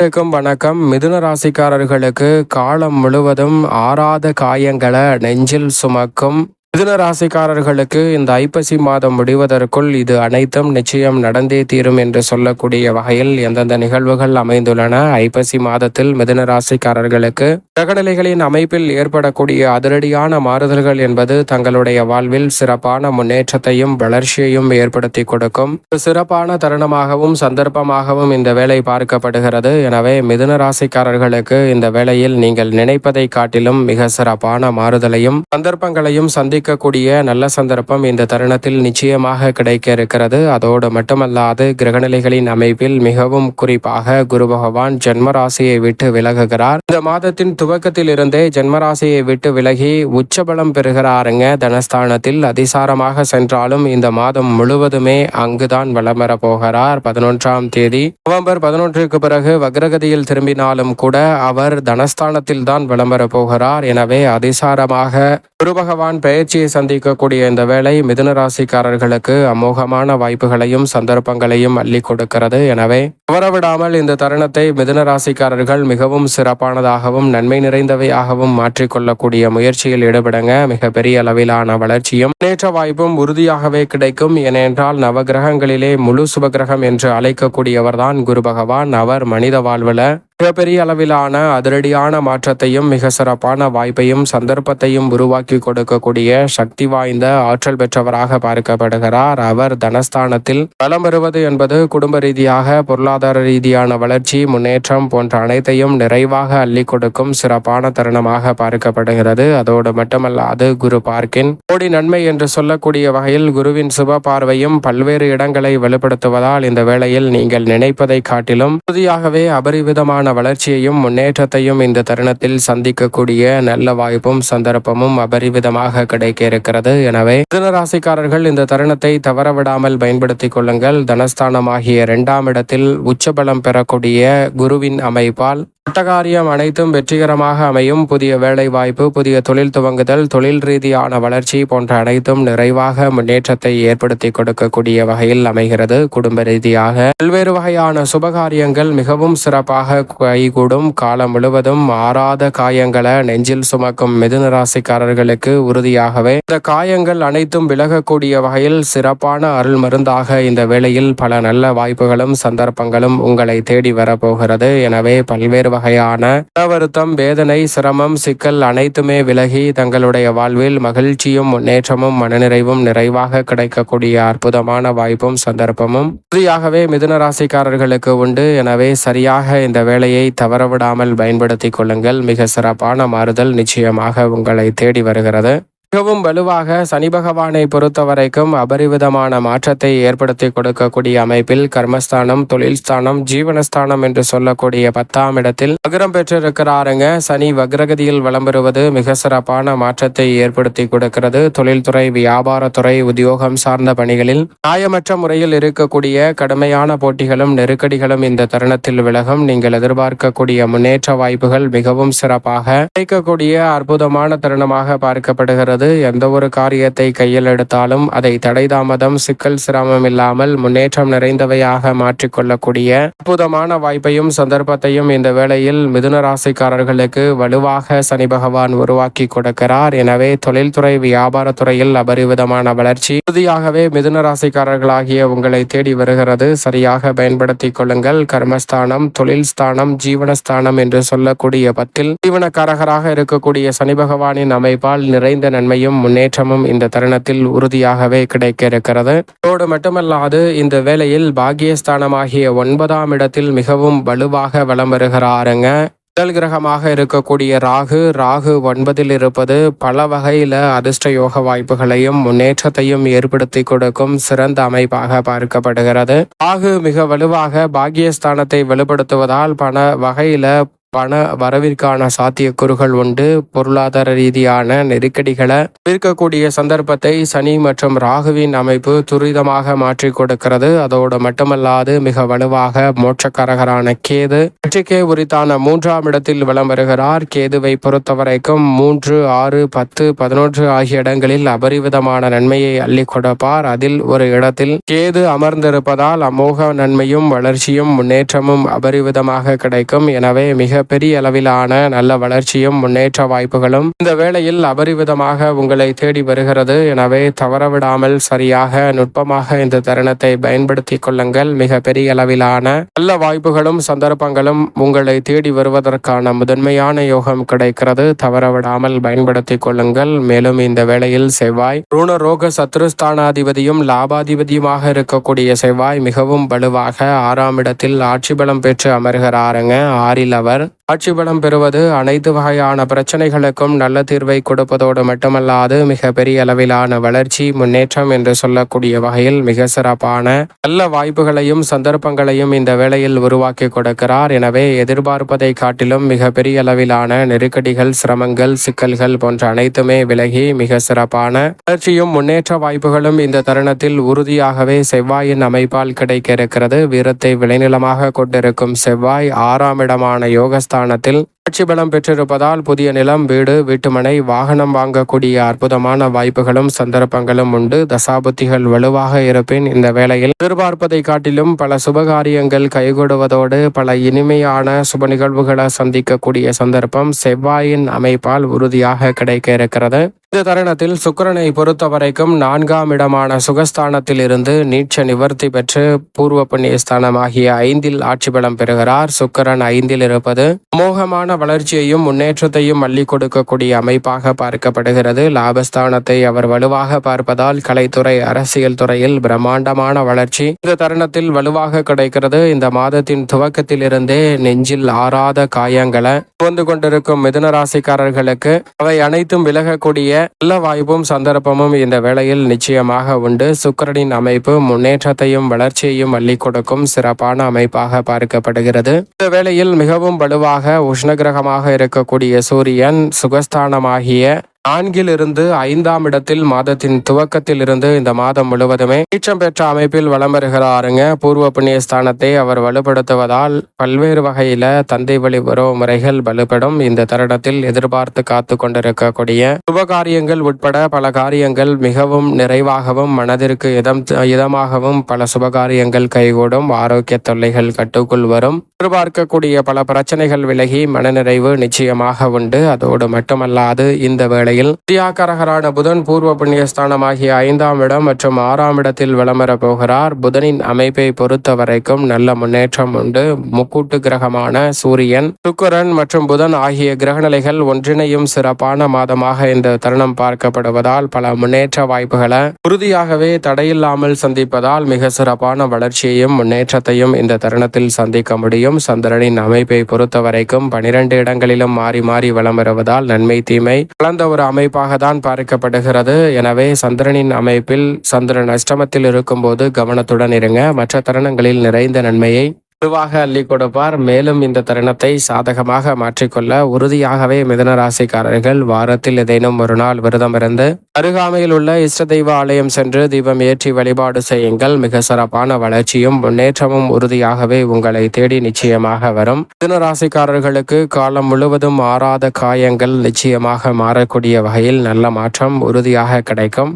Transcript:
வணக்கம் வணக்கம். மிதுன ராசிக்காரர்களுக்கு காலம் முழுவதும் ஆறாத காயங்களை நெஞ்சில் சுமக்கும் மிதுன ராசிக்காரர்களுக்கு இந்த ஐப்பசி மாதம் முடிவதற்குள் இது அனைத்தும் நிச்சயம் நடந்தே தீரும் என்று சொல்லக்கூடிய வகையில் எந்தெந்த நிகழ்வுகள் அமைந்துள்ளன? ஐப்பசி மாதத்தில் மிதுன ராசிக்காரர்களுக்கு கிரகநிலைகளின் அமைப்பில் ஏற்படக்கூடிய அதிரடியான மாறுதல்கள் என்பது தங்களுடைய வாழ்வில் சிறப்பான முன்னேற்றத்தையும் வளர்ச்சியையும் ஏற்படுத்தி கொடுக்கும். சிறப்பான தருணமாகவும் சந்தர்ப்பமாகவும் இந்த வேலை பார்க்கப்படுகிறது. எனவே மிதுன ராசிக்காரர்களுக்கு இந்த வேளையில் நீங்கள் நினைப்பதை காட்டிலும் மிக சிறப்பான மாறுதலையும் சந்தர்ப்பங்களையும் இருக்கக்கூடிய நல்ல சந்தர்ப்பம் இந்த தருணத்தில் நிச்சயமாக கிடைக்க இருக்கிறது அதோடு மட்டுமல்லாது கிரகநிலைகளின் அமைப்பில் மிகவும் குறிப்பாக குரு பகவான் ஜென்மராசியை விட்டு விலகுகிறார். இந்த மாதத்தின் துவக்கத்தில் இருந்தே ஜென்மராசியை விட்டு விலகி உச்சபலம் பெறுகிறாருங்க. தனஸ்தானத்தில் அதிசாரமாக சென்றாலும் இந்த மாதம் முழுவதுமே அங்குதான் வளம் பெற போகிறார். பதினொன்றாம் தேதி நவம்பர் பதினொன்றுக்கு பிறகு வக்ரகதியில் திரும்பினாலும் கூட அவர் தனஸ்தானத்தில் தான் விளம்பர போகிறார். எனவே அதிசாரமாக குரு பகவான் பெயர்ச்சியை சந்திக்கக்கூடிய இந்த வேலை மிதுன ராசிக்காரர்களுக்கு அமோகமான வாய்ப்புகளையும் சந்தர்ப்பங்களையும் அள்ளி கொடுக்கிறது. எனவே தவறவிடாமல் இந்த தருணத்தை மிதுன ராசிக்காரர்கள் மிகவும் சிறப்பானதாகவும் நன்மை நிறைந்தவையாகவும் மாற்றிக்கொள்ளக்கூடிய முயற்சியில் ஈடுபடுங்க. மிக பெரிய அளவிலான வளர்ச்சியும் முன்னேற்ற வாய்ப்பும் உறுதியாகவே கிடைக்கும். ஏனென்றால் நவகிரகங்களிலே முழு சுபகிரகம் என்று அழைக்கக்கூடியவர்தான் குரு பகவான். அவர் மனித வாழ்வில் மிகப்பெரிய அளவிலான அதிரடியான மாற்றத்தையும் மிக சிறப்பான வாய்ப்பையும் சந்தர்ப்பத்தையும் உருவாக்கி கொடுக்கக்கூடிய சக்தி வாய்ந்த ஆற்றல் பெற்றவராக பார்க்கப்படுகிறார். அவர் தனஸ்தானத்தில் பலம் பெறுவது என்பது குடும்ப ரீதியாக பொருளாதார ரீதியான வளர்ச்சி முன்னேற்றம் போன்ற அனைத்தையும் நிறைவாக அள்ளி கொடுக்கும் சிறப்பான தருணமாக பார்க்கப்படுகிறது. அதோடு மட்டுமல்லாது குரு பார்க்கின் கோடி நன்மை என்று சொல்லக்கூடிய வகையில் குருவின் சுப பார்வையும் பல்வேறு இடங்களை வெளிப்படுத்துவதால் இந்த வேளையில் நீங்கள் நினைப்பதை காட்டிலும் உறுதியாகவே அபரிவிதமான வளர்ச்சியையும் முன்னேற்றத்தையும் இந்த தருணத்தில் சந்திக்கக்கூடிய நல்ல வாய்ப்பும் சந்தர்ப்பமும் அபரிவிதமாக கிடைக்க இருக்கிறது எனவே மிதனராசிக்காரர்கள் இந்த தருணத்தை தவறவிடாமல் பயன்படுத்திக் கொள்ளுங்கள். தனஸ்தானமாகிய இரண்டாம் இடத்தில் உச்சபலம் பெறக்கூடிய குருவின் அமைப்பால் பட்டகாரியம் அனைத்தும் வெற்றிகரமாக அமையும். புதிய வேலை வாய்ப்பு புதிய தொழில் துவங்குதல் தொழில் ரீதியான வளர்ச்சி போன்ற அனைத்தும் நிறைவாக முன்னேற்றத்தை ஏற்படுத்தி கொடுக்கக்கூடிய வகையில் அமைகிறது. குடும்ப ரீதியாக பல்வேறு வகையான சுபகாரியங்கள் மிகவும் சிறப்பாக கைகூடும். காலம் முழுவதும் ஆறாத காயங்களை நெஞ்சில் சுமக்கும் மிதுன ராசிக்காரர்களுக்கு உறுதியாகவே இந்த காயங்கள் அனைத்தும் விலகக்கூடிய வகையில் சிறப்பான அருள் மருந்தாக இந்த வேளையில் பல நல்ல வாய்ப்புகளும் சந்தர்ப்பங்களும் உங்களை தேடி வரப்போகிறது. எனவே பல்வேறு வகையான வருத்தம் வேதனை சிரமம் சிக்கல் அனைத்துமே விலகி தங்களுடைய வாழ்வில் மகிழ்ச்சியும் முன்னேற்றமும் மனநிறைவும் நிறைவாக கிடைக்கக்கூடிய அற்புதமான வாய்ப்பும் சந்தர்ப்பமும் உறுதியாகவே மிதுன ராசிக்காரர்களுக்கு உண்டு. எனவே சரியாக இந்த வேலையை தவறவிடாமல் பயன்படுத்திக் கொள்ளுங்கள். மிக சிறப்பான மாறுதல் நிச்சயமாக உங்களை தேடி வருகிறது. மிகவும் வலுவாக சனி பகவானை பொறுத்த வரைக்கும் அபரிவிதமான மாற்றத்தை ஏற்படுத்தி கொடுக்கக்கூடிய அமைப்பில் கர்மஸ்தானம் தொழில் ஸ்தானம் ஜீவனஸ்தானம் என்று சொல்லக்கூடிய பத்தாம் இடத்தில் வக்ரம் பெற்றிருக்கிறாருங்க. சனி வக்ரகதியில் வளம் பெறுவது மிக சிறப்பான மாற்றத்தை ஏற்படுத்தி கொடுக்கிறது. தொழில்துறை வியாபாரத்துறை உத்தியோகம் சார்ந்த பணிகளில் நியாயமற்ற முறையில் இருக்கக்கூடிய கடுமையான போட்டிகளும் நெருக்கடிகளும் இந்த தருணத்தில் விலகும். நீங்கள் எதிர்பார்க்கக்கூடிய முன்னேற்ற வாய்ப்புகள் மிகவும் சிறப்பாக கிடைக்கக்கூடிய அற்புதமான தருணமாக பார்க்கப்படுகிறது. உள்ளது எந்த ஒரு காரியத்தை கையில் எடுத்தாலும் அதை தடைதாமதம் சிக்கல் சிரமம் இல்லாமல் முன்னேற்றம் நிறைந்தவையாக மாற்றிக்கொள்ளக்கூடிய அற்புதமான வாய்ப்பையும் சந்தர்ப்பத்தையும் இந்த வேளையில் மிதுன ராசிக்காரர்களுக்கு வலுவாக சனி பகவான் உருவாக்கி கொடுக்கிறார். எனவே தொழில்துறை வியாபாரத்துறையில் அபரிவிதமான வளர்ச்சி உறுதியாகவே மிதுன ராசிக்காரர்களாகிய உங்களை தேடி வருகிறது. சரியாக பயன்படுத்திக் கொள்ளுங்கள். கர்மஸ்தானம் தொழில் ஸ்தானம் ஜீவனஸ்தானம் என்று சொல்லக்கூடிய பத்தில் ஜீவனக்காரகராக இருக்கக்கூடிய சனி பகவானின் அமைப்பால் நிறைந்த நன்மை நன்மையும் முன்னேற்றமும் இந்த தருணத்தில் உறுதியாகவே கிடைக்க இருக்கிறது அதோடு மட்டுமல்லாது இந்த வேளையில் பாகியஸ்தானமாகிய ஒன்பதாம் இடத்தில் மிகவும் வலுவாக வலம் வருகிறாருங்க. முதல் கிரகமாக இருக்கக்கூடிய ராகு ராகு ஒன்பதில் இருப்பது பல வகையில் அதிர்ஷ்ட யோக வாய்ப்புகளையும் முன்னேற்றத்தையும் ஏற்படுத்தி கொடுக்கும் சிறந்த அமைப்பாக பார்க்கப்படுகிறது. ராகு மிக வலுவாக பாகியஸ்தானத்தை வலுப்படுத்துவதால் பல வகையில பண வரவிற்கான சாத்தியக்கூறுகள் உண்டு. பொருளாதார ரீதியான நெருக்கடிகளை தவிர்க்கக்கூடிய சந்தர்ப்பத்தை சனி மற்றும் ராகுவின் அமைப்பு துரிதமாக மாற்றி கொடுக்கிறது. அதோடு மட்டுமல்லாது மிக வலுவாக மோட்சக்காரகரான கேது வெற்றிக்கே உரித்தான மூன்றாம் இடத்தில் வலம் வருகிறார். கேதுவை பொறுத்தவரைக்கும் மூன்று ஆறு பத்து பதினொன்று ஆகிய இடங்களில் அபரிவிதமான நன்மையை அள்ளி கொடுப்பார். அதில் ஒரு இடத்தில் கேது அமர்ந்திருப்பதால் அமோக நன்மையும் வளர்ச்சியும் முன்னேற்றமும் அபரிவிதமாக கிடைக்கும். எனவே மிக பெரிய அளவிலான நல்ல வளர்ச்சியும் முன்னேற்ற வாய்ப்புகளும் இந்த வேளையில் அபரிவிதமாக உங்களை தேடி வருகிறது. எனவே தவறவிடாமல் சரியாக நுட்பமாக இந்த தருணத்தை பயன்படுத்திக் கொள்ளுங்கள். மிக பெரிய அளவிலான நல்ல வாய்ப்புகளும் சந்தர்ப்பங்களும் உங்களை தேடி வருவதற்கான முதன்மையான யோகம் கிடைக்கிறது. தவறவிடாமல் பயன்படுத்திக் கொள்ளுங்கள். மேலும் இந்த வேளையில் செவ்வாய் ருண ரோக சத்ருஸ்தானாதிபதியும் லாபாதிபதியுமாக இருக்கக்கூடிய செவ்வாய் மிகவும் வலுவாக ஆறாம் இடத்தில் ஆட்சி பலம் பெற்று அமர்கிறாருங்க. ஆறில் அவர் ஆட்சி பலம் பெறுவது அனைத்து வகையான பிரச்சனைகளுக்கும் நல்ல தீர்வை கொடுப்பதோடு மட்டுமல்லாது மிக பெரிய அளவிலான வளர்ச்சி முன்னேற்றம் என்று சொல்லக்கூடிய வகையில் மிக சிறப்பான நல்ல வாய்ப்புகளையும் சந்தர்ப்பங்களையும் இந்த வேளையில் உருவாக்கி கொடுக்கிறார். எனவே எதிர்பார்ப்பதை காட்டிலும் மிக பெரிய அளவிலான நெருக்கடிகள் சிரமங்கள் சிக்கல்கள் போன்ற அனைத்துமே விலகி மிக சிறப்பான வளர்ச்சியும் முன்னேற்ற வாய்ப்புகளும் இந்த தருணத்தில் உறுதியாகவே செவ்வாயின் அமைப்பால் கிடைக்க இருக்கிறது. வீரத்தை விளைநிலமாக கொண்டிருக்கும் செவ்வாய் ஆறாம் இடமான யோகஸ்தானத்தில் ஆட்சி பலம் பெற்றிருப்பதால் புதிய நிலம் வீடு வீட்டுமனை வாகனம் வாங்கக்கூடிய அற்புதமான வாய்ப்புகளும் சந்தர்ப்பங்களும் உண்டு. தசாபுத்திகள் வலுவாக இருப்பின் இந்த வேளையில் எதிர்பார்ப்பதை காட்டிலும் பல சுபகாரியங்கள் கைகூடுவதோடு பல இனிமையான சுப நிகழ்வுகளை சந்திக்கக்கூடிய சந்தர்ப்பம் செவ்வாயின் அமைப்பால் உறுதியாக கிடைக்க இருக்கிறது. இந்த தருணத்தில் சுக்கிரனை பொறுத்த வரைக்கும் நான்காம் இடமான சுகஸ்தானத்தில் இருந்து நீட்ச நிவர்த்தி பெற்று பூர்வ புண்ணிய ஸ்தானமாகிய ஐந்தில் ஆட்சி பலம் பெறுகிறார். சுக்கிரன் ஐந்தில் இருப்பது மோகமான வளர்ச்சியையும் முன்னேற்றத்தையும் அள்ளி கொடுக்கக்கூடிய அமைப்பாக பார்க்கப்படுகிறது. லாபஸ்தானத்தை அவர் வலுவாக பார்ப்பதால் கலைத்துறை அரசியல் துறையில் பிரம்மாண்டமான வளர்ச்சி இந்த தருணத்தில் வலுவாக கிடைக்கிறது. இந்த மாதத்தின் துவக்கத்திலிருந்தே நெஞ்சில் ஆறாத காயங்களை வந்து கொண்டிருக்கும் மிதுன ராசிக்காரர்களுக்கு அவை அனைத்தும் விலகக்கூடிய நல்ல வாய்ப்பும் சந்தர்ப்பமும் இந்த வேளையில் நிச்சயமாக உண்டு. சுக்கிரனின் அமைப்பு முன்னேற்றத்தையும் வளர்ச்சியையும் அள்ளி கொடுக்கும் சிறப்பான அமைப்பாக பார்க்கப்படுகிறது. இந்த வேளையில் மிகவும் வலுவாக உஷ்ணகிர கிரகமாக இருக்கக்கூடிய சூரியன் சுகஸ்தானமாகிய நான்கில் இருந்து ஐந்தாம் இடத்தில் மாதத்தின் துவக்கத்தில் இருந்து இந்த மாதம் முழுவதுமே நீச்சம் பெற்ற அமைப்பில் வலம் வருகிறாருங்க. பூர்வ புண்ணிய ஸ்தானத்தை அவர் வலுப்படுத்துவதால் பல்வேறு வகையில தந்தை வழி உறவு முறைகள் வலுப்படும். இந்த தருணத்தில் எதிர்பார்த்து காத்து கொண்டிருக்கக்கூடிய சுபகாரியங்கள் உட்பட பல காரியங்கள் மிகவும் நிறைவாகவும் மனதிற்கு இதம் இதமாகவும் பல சுபகாரியங்கள் கைகூடும். ஆரோக்கிய தொல்லைகள் கட்டுக்குள் வரும். எதிர்பார்க்கக்கூடிய பல பிரச்சனைகள் விலகி மனநிறைவு நிச்சயமாக உண்டு. அதோடு மட்டுமல்லாது இந்த நிலையில் தியாகரகரான புதன் பூர்வ புண்ணியஸ்தானமாகிய ஐந்தாம் இடம் மற்றும் ஆறாம் இடத்தில் விளம்பர போகிறார். புதனின் அமைப்பை பொறுத்த வரைக்கும் நல்ல முன்னேற்றம் உண்டு. முக்கூட்டு கிரகமான சூரியன் சுக்கரன் மற்றும் புதன் ஆகிய கிரகநிலைகள் ஒன்றிணையும் சிறப்பான மாதமாக இந்த தருணம் பார்க்கப்படுவதால் பல முன்னேற்ற வாய்ப்புகளை உறுதியாகவே தடையில்லாமல் சந்திப்பதால் மிக சிறப்பான வளர்ச்சியையும் முன்னேற்றத்தையும் இந்த தருணத்தில் சந்திக்க முடியும். சந்திரனின் அமைப்பை பொறுத்த வரைக்கும் பனிரெண்டு இடங்களிலும் மாறி மாறி வலம் வருவதால் நன்மை தீமை கலந்த ஒரு அமைப்பாக தான் பார்க்கப்படுகிறது. எனவே சந்திரனின் அமைப்பில் சந்திரன் அஷ்டமத்தில் இருக்கும்போது கவனத்துடன் இருங்க. மற்ற தருணங்களில் நிறைந்த நன்மையை வலுவாக அள்ளி கொடுப்பார் மேலும் இந்த தருணத்தை சாதகமாக மாற்றிக்கொள்ள உறுதியாகவே மிதனராசிக்காரர்கள் வாரத்தில் ஏதேனும் ஒரு நாள் விரதம் இருந்து அருகாமையில் உள்ள இஷ்ட தெய்வ ஆலயம் சென்று தீபம் ஏற்றி வழிபாடு செய்யுங்கள். மிக சிறப்பான வளர்ச்சியும் முன்னேற்றமும் உறுதியாகவே உங்களை தேடி நிச்சயமாக வரும். மிதுன ராசிக்காரர்களுக்கு காலம் முழுவதும் ஆறாத காயங்கள் நிச்சயமாக மாறக்கூடிய வகையில் நல்ல மாற்றம் உறுதியாக கிடைக்கும்.